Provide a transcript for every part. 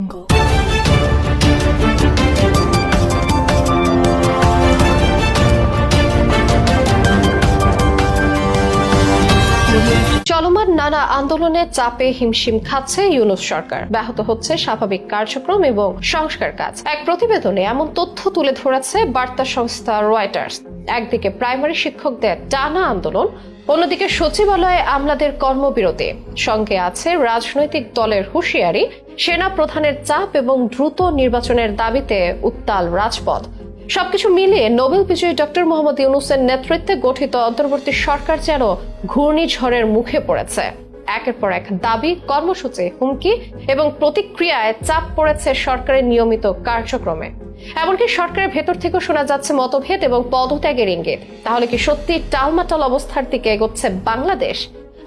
চলমান নানা আন্দোলনে চাপে হিমশিম খাচ্ছে ইউনুস সরকার। ব্যাহত হচ্ছে স্বাভাবিক কার্যক্রম এবং সংস্কার কাজ। এক প্রতিবেদনে এমন তথ্য তুলে ধরেছে বার্তা সংস্থা রয়টার্স। একদিকে প্রাইমারি শিক্ষকদের টানা আন্দোলন, অন্যদিকে সচিবালয়ে আমলাদের কর্মবিরতি। সঙ্গে আছে রাজনৈতিক দলের হুঁশিয়ারি সেনা প্রধানের চাপ এবং দ্রুত নির্বাচনের দাবিতে উত্তাল রাজপথ। সবকিছু মিলিয়ে নোবেল বিজয়ী ডক্টর মোহাম্মদ ইউনুসের নেতৃত্বে গঠিত অন্তর্বর্তী সরকার যেন ঘূর্ণিঝড়ের মুখে পড়েছে। একের পর এক দাবি, কর্মসূচি, হুমকি এবং প্রতিক্রিয়ায় চাপ পড়েছে সরকারের নিয়মিত কার্যক্রমে। এমনকি সরকারের ভেতর থেকেও শোনা যাচ্ছে মতভেদ এবং পদত্যাগের ইঙ্গিত। তাহলে কি সত্যি টালমাটাল অবস্থার দিকে এগোচ্ছে বাংলাদেশ?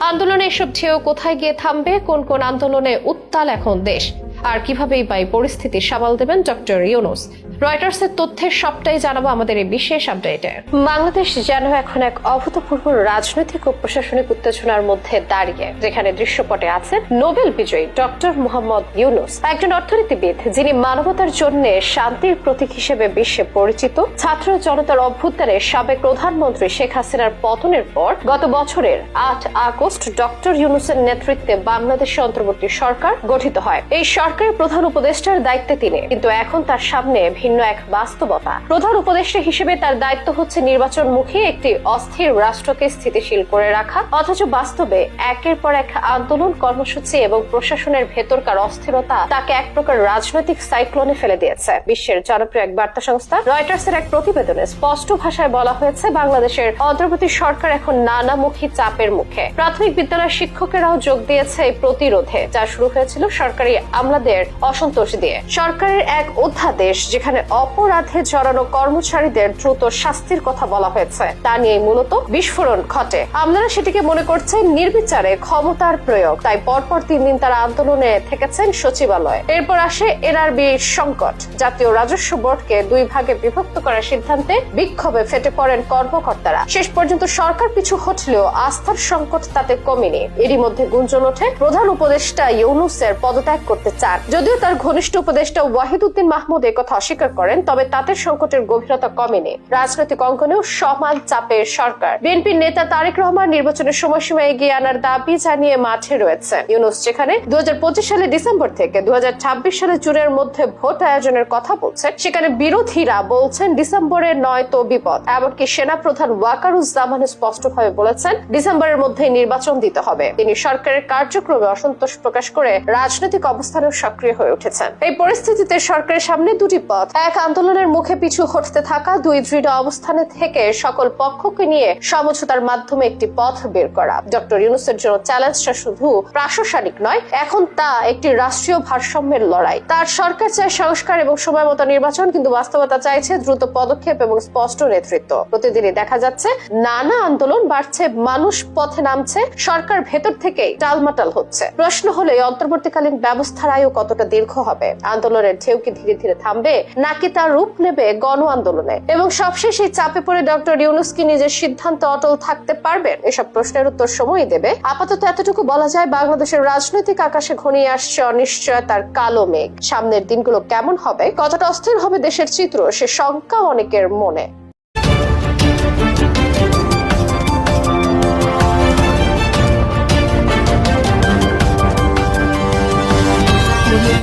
আন্দোলনে এসব ঢেউ কোথায় গিয়ে থামবে? কোন কোন আন্দোলনে উত্তাল এখন দেশ? আর কিভাবেই বা এই পরিস্থিতি সামাল দেবেন ডক্টর ইউনুস? রয়টার্সের তথ্যের সবটাই জানাব আমাদের এই বিশেষ আপডেটে। বাংলাদেশ যেন এখন এক অভূতপূর্ব রাজনৈতিক ও প্রশাসনিক উত্তেজনার মধ্যে দাঁড়িয়ে, যেখানে দৃশ্যপটে আছেন নোবেল বিজয়ী ডক্টর মোহাম্মদ ইউনুস। একজন অর্থনীতিবিদ, যিনি মানবতার জন্য শান্তির প্রতীক হিসেবে বিশ্বে পরিচিত, ছাত্র জনতার অভ্যুত্থানে সাবেক প্রধানমন্ত্রী শেখ হাসিনার পতনের পর গত বছরের আট আগস্ট ডক্টর ইউনুসের নেতৃত্বে বাংলাদেশ অন্তর্বর্তী সরকার গঠিত হয়। এই সরকারের প্রধান উপদেষ্টার দায়িত্বে তিনি, কিন্তু এখন তার সামনে ভিন্ন এক বাস্তবতা। প্রধান উপদেষ্টা হিসেবে তার দায়িত্ব হচ্ছে নির্বাচনমুখী একটি অস্থির রাষ্ট্রকে স্থিতিশীল করে রাখা, অথচ বাস্তবে একের পর এক আন্দোলন, কর্মসূচি এবং প্রশাসনের ভেতরকার অস্থিরতা তাকে এক প্রকার রাজনৈতিক সাইক্লোনে ফেলে দিয়েছে। বিশ্বের জনপ্রিয় এক বার্তা সংস্থা, রয়টার্সের এক প্রতিবেদনে স্পষ্ট ভাষায় বলা হয়েছে, বাংলাদেশের অন্তর্বর্তী সরকার এখন নানামুখী চাপের মুখে। প্রাথমিক বিদ্যালয়ের শিক্ষকেরাও যোগ দিয়েছে এই প্রতিরোধে, যা শুরু হয়েছিল সরকারি আমলাদের অসন্তোষ দিয়ে। সরকারের এক অধ্যাদেশ, যেখানে অপরাধে জড়ানো কর্মচারীদের দ্রুত শাস্তির কথা বলা হয়েছে। তা নিয়ে মূলত বিস্ফোরণ ঘটে। আমলারা সেটিকে মনে করছেন নির্বিচারে ক্ষমতার প্রয়োগ। তাই পরপর তিন দিন তারা আন্দোলনে থেকেছেন সচিবালয়ে। এরপর আসে এনআরবি সংকট। জাতীয় রাজস্ব বোর্ডকে দুই ভাগে বিভক্ত করার সিদ্ধান্তে বিক্ষোভে ফেটে পড়েন কর্মকর্তারা। শেষ পর্যন্ত সরকার পিছু হটলেও আস্থার সংকট তাতে কমেনি। এরই মধ্যে গুঞ্জন ওঠে প্রধান উপদেষ্টা ইউনুসের পদত্যাগ করতে চান। যদিও তার ঘনিষ্ঠ উপদেষ্টা ওয়াহিদুদ্দিন মাহমুদ কথা অস্বীকার করেন, তবে তাতে সংকটের গভীরতা কমেনি। রাজনৈতিক অঙ্গনেও সমান চাপের সরকার। বিএনপির নেতা তারেক রহমান নির্বাচনের সময়সীমা এগিয়ে আনার দাবি জানিয়ে মাঠে রয়েছে ইউনুস যেখানে দু সালে ডিসেম্বর থেকে দু সালে জুনের মধ্যে ভোট আয়োজনের কথা বলছেন, সেখানে বিরোধীরা বলছেন ডিসেম্বরে নয় তো বিপদ। এমনকি সেনা প্রধান ওয়াকারুজ্জামান স্পষ্টভাবে বলেছেন ডিসেম্বরের মধ্যে নির্বাচন দিতে হবে। তিনি সরকারের কার্যক্রমে অসন্তোষ প্রকাশ করে রাজনৈতিক অবস্থানেও সক্রিয় হয়ে উঠেছেন। এই পরিস্থিতিতে সরকারের সামনে দুটি পথ। এক আন্দোলনের মুখে পিছু হটতে থাকা দুই দৃঢ় অবস্থানে থেকে সকল পক্ষকে নিয়ে সমঝোতার মাধ্যমে একটি পথ বের করা। ডক্টর ইউনুসের জন্য চ্যালেঞ্জটা শুধু প্রাশাসনিক নয়, এখন তা একটি রাষ্ট্রীয় ভারসাম্যের লড়াই। তার সরকার চায় সংস্কার এবং সময় মতো নির্বাচন, কিন্তু বাস্তবতা চাইছে দ্রুত পদক্ষেপ এবং স্পষ্ট নেতৃত্ব। প্রতিদিনই দেখা যাচ্ছে, নানা আন্দোলন বাড়ছে, মানুষ পথে নামছে, সরকার ভেতর থেকেই টালমাটাল হচ্ছে। প্রশ্ন হলো অন্তর্বর্তীকালীন ব্যবস্থার আয়ু কতটা দীর্ঘ হবে? আন্দোলনের ঢেউ কি ধীরে ধীরে থামবে নাকি তার রূপ নেবে গণ আন্দোলনে এবং সবশেষে চাপে পড়ে ডক্টর ইউনুস কি নিজের সিদ্ধান্ত অটল থাকতে পারবেন? এসব প্রশ্নের উত্তর সময়ই দেবে। আপাতত এতটুকু বলা যায় বাংলাদেশের রাজনৈতিক আকাশে ঘনিয়ে আসছে অনিশ্চয়তার কালো মেঘ। সামনের দিনগুলো কেমন হবে? কতটা অস্থির হবে দেশের চিত্র? সে শঙ্কা অনেকের মনে।